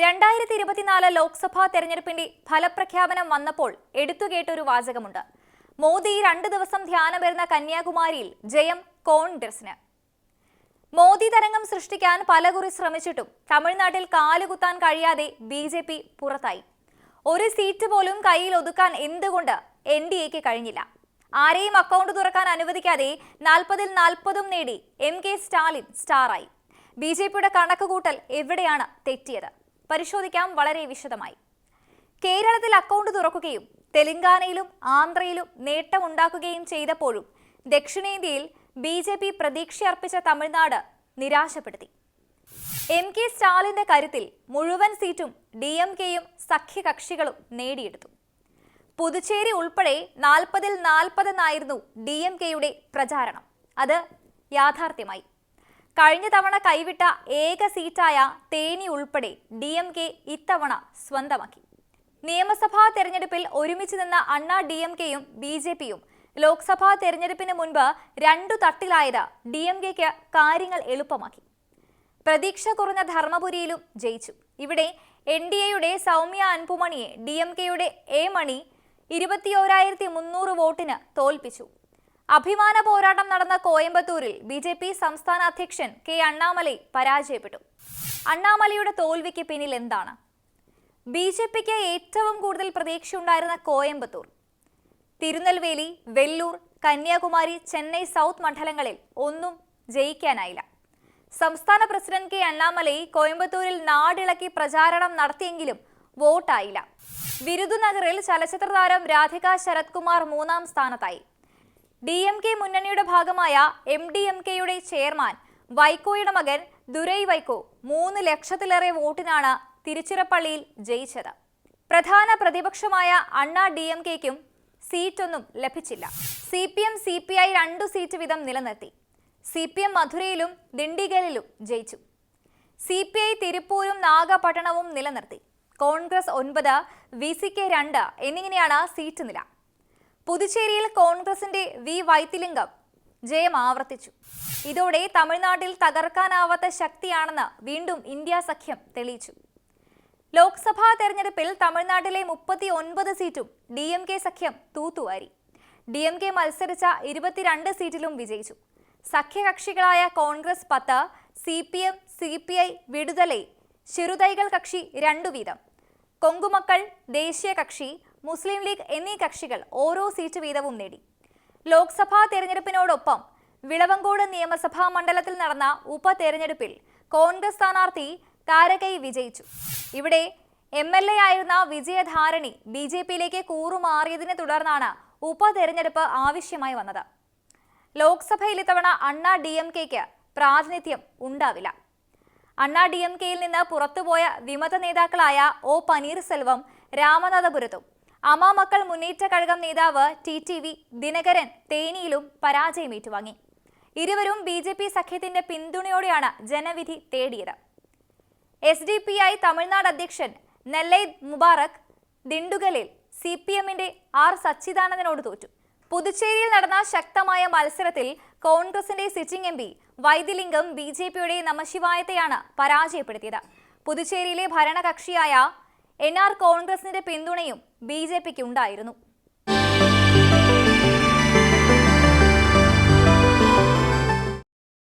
രണ്ടായിരത്തി ഇരുപത്തിനാല് ലോക്സഭാ തെരഞ്ഞെടുപ്പിന്റെ ഫലപ്രഖ്യാപനം വന്നപ്പോൾ എടുത്തുകേട്ടൊരു വാചകമുണ്ട്. മോദി രണ്ടു ദിവസം ധ്യാനം വരുന്ന കന്യാകുമാരിയിൽ ജയം കോൺഗ്രസിന്. മോദി തരംഗം സൃഷ്ടിക്കാൻ പലകുറി ശ്രമിച്ചിട്ടും തമിഴ്നാട്ടിൽ കാലുകുത്താൻ കഴിയാതെ ബി ജെ പി പുറത്തായി. ഒരു സീറ്റ് പോലും കയ്യിൽ ഒതുക്കാൻ എന്തുകൊണ്ട് എൻ ഡി എക്ക് കഴിഞ്ഞില്ല? ആരെയും അക്കൗണ്ട് തുറക്കാൻ അനുവദിക്കാതെ നാൽപ്പതിൽ നാൽപ്പതും നേടി എം കെ സ്റ്റാലിൻ സ്റ്റാറായി. ബി ജെ പിയുടെ കണക്കുകൂട്ടൽ എവിടെയാണ് തെറ്റിയത്? പരിശോധിക്കാം വളരെ വിശദമായി. കേരളത്തിൽ അക്കൗണ്ട് തുറക്കുകയും തെലങ്കാനയിലും ആന്ധ്രയിലും നേട്ടമുണ്ടാക്കുകയും ചെയ്തപ്പോഴും ദക്ഷിണേന്ത്യയിൽ ബി ജെ പി പ്രതീക്ഷയർപ്പിച്ച തമിഴ്നാട് നിരാശപ്പെടുത്തി. എം കെ സ്റ്റാലിന്റെ കരുത്തിൽ മുഴുവൻ സീറ്റും ഡി എം കെയും സഖ്യകക്ഷികളും നേടിയെടുത്തു. പുതുച്ചേരി ഉൾപ്പെടെ നാൽപ്പതിൽ നാൽപ്പതെന്നായിരുന്നു ഡി എം കെയുടെ പ്രചാരണം. അത് യാഥാർത്ഥ്യമായി. കഴിഞ്ഞ തവണ കൈവിട്ട ഏക സീറ്റായ തേനി ഉൾപ്പെടെ ഡി എം കെ ഇത്തവണ സ്വന്തമാക്കി. നിയമസഭാ തെരഞ്ഞെടുപ്പിൽ ഒരുമിച്ച് നിന്ന അണ്ണാ ഡി എം കെയും ബി ജെ പിയും ലോക്സഭാ തെരഞ്ഞെടുപ്പിന് മുൻപ് രണ്ടു തട്ടിലായത് ഡി എം കെക്ക് കാര്യങ്ങൾ എളുപ്പമാക്കി. പ്രതീക്ഷ കുറഞ്ഞ ധർമ്മപുരിയിലും ജയിച്ചു. ഇവിടെ എൻ ഡി എയുടെ സൗമ്യ അൻപുമണിയെ ഡി എം കെയുടെ എ മണി ഇരുപത്തിയോരായിരത്തി മുന്നൂറ് വോട്ടിന് തോൽപ്പിച്ചു. അഭിമാന പോരാട്ടം നടന്ന കോയമ്പത്തൂരിൽ ബി ജെ പി സംസ്ഥാന അധ്യക്ഷൻ കെ അണ്ണാമലൈ പരാജയപ്പെട്ടു. അണ്ണാമലയുടെ തോൽവിക്ക് പിന്നിൽ എന്താണ്? ബി ജെ പിക്ക് ഏറ്റവും കൂടുതൽ പ്രതീക്ഷയുണ്ടായിരുന്ന കോയമ്പത്തൂർ. തിരുനെൽവേലി വെല്ലൂർ കന്യാകുമാരി ചെന്നൈ സൗത്ത് മണ്ഡലങ്ങളിൽ ഒന്നും ജയിക്കാനായില്ല. സംസ്ഥാന പ്രസിഡന്റ് കെ അണ്ണാമലൈ കോയമ്പത്തൂരിൽ നാടിളക്കി പ്രചാരണം നടത്തിയെങ്കിലും വോട്ടായില്ല. വിരുദുനഗറിൽ ചലച്ചിത്ര താരം രാധിക ശരത്കുമാർ മൂന്നാം സ്ഥാനത്തായി. ഡി എം കെ മുന്നണിയുടെ ഭാഗമായ എം ഡി എം കെയുടെ ചെയർമാൻ വൈക്കോയുടെ മകൻ ദുരൈ വൈക്കോ മൂന്ന് ലക്ഷത്തിലേറെ വോട്ടിനാണ് തിരുച്ചിറപ്പള്ളിയിൽ ജയിച്ചത്. പ്രധാന പ്രതിപക്ഷമായ അണ്ണാ ഡി എം കെക്കും സീറ്റൊന്നും ലഭിച്ചില്ല. C P M C P I രണ്ടു സീറ്റ് വീതം നിലനിർത്തി. സി പി എം മധുരയിലും ദിണ്ടിഗലിലും ജയിച്ചു. സി പി ഐ തിരുപ്പൂരും നാഗപട്ടണവും നിലനിർത്തി. കോൺഗ്രസ് ഒൻപത് വി സി കെ രണ്ട് എന്നിങ്ങനെയാണ് സീറ്റ് നില. പുതുച്ചേരിയിൽ കോൺഗ്രസിന്റെ വി വൈത്തിലിംഗം ജയം ആവർത്തിച്ചു. ഇതോടെ തമിഴ്നാട്ടിൽ തകർക്കാനാവാത്ത ശക്തിയാണെന്ന് വീണ്ടും ഇന്ത്യ സഖ്യം തെളിയിച്ചു. ലോക്സഭാ തെരഞ്ഞെടുപ്പിൽ തമിഴ്നാട്ടിലെ മുപ്പത്തി ഒൻപത് സീറ്റും ഡി എം കെ സഖ്യം തൂത്തുവാരി. ഡി എം കെ മത്സരിച്ച ഇരുപത്തിരണ്ട് സീറ്റിലും വിജയിച്ചു. സഖ്യകക്ഷികളായ കോൺഗ്രസ് പത്ത് C P M C P I Viduthalai Chiruthaigal Katchi രണ്ടു വീതം. കൊങ്കുമക്കൾ ദേശീയ കക്ഷി മുസ്ലിം ലീഗ് എന്നീ കക്ഷികൾ ഓരോ സീറ്റ് വീതവും നേടി. ലോക്സഭാ തെരഞ്ഞെടുപ്പിനോടൊപ്പം വിളവങ്കോട് നിയമസഭാ മണ്ഡലത്തിൽ നടന്ന ഉപതെരഞ്ഞെടുപ്പിൽ കോൺഗ്രസ് സ്ഥാനാർത്ഥി കാരകൈ വിജയിച്ചു. ഇവിടെ എം എൽ എ ആയിരുന്ന വിജയധാരണി ബി ജെ പിയിലേക്ക് കൂറുമാറിയതിനെ തുടർന്നാണ് ഉപതെരഞ്ഞെടുപ്പ് ആവശ്യമായി വന്നത്. ലോക്സഭയിൽ ഇത്തവണ അണ്ണാ ഡി എം കെക്ക് പ്രാതിനിധ്യം ഉണ്ടാവില്ല. അണ്ണാ ഡി എം കെയിൽ നിന്ന് പുറത്തുപോയ വിമത നേതാക്കളായ ഒ പനീർസെൽവം രാമനാഥപുരത്തും അമാമക്കൾ മുന്നേറ്റ കഴകം നേതാവ് ടി ടി വി ദിനകരൻ തേനിയിലും പരാജയം ഏറ്റുവാങ്ങി ഇരുവരും ബി ജെ പി സഖ്യത്തിന്റെ പിന്തുണയോടെയാണ് ജനവിധി തേടിയത്. S D P I Tamil Nadu അധ്യക്ഷൻ നെല്ലൈ മുബാറക് ദിണ്ടുകലിൽ സി പി എമ്മിന്റെ ആർ സച്ചിദാനന്ദനോട് തോറ്റു. പുതുച്ചേരിയിൽ നടന്ന ശക്തമായ മത്സരത്തിൽ കോൺഗ്രസിന്റെ sitting M P Vaithilingam B J പിയുടെ നമശിവായത്തെയാണ് പരാജയപ്പെടുത്തിയത്. പുതുച്ചേരിയിലെ ഭരണകക്ഷിയായ എൻ ആർ കോൺഗ്രസിന്റെ പിന്തുണയും ബി ജെ പിക്ക് ഉണ്ടായിരുന്നു.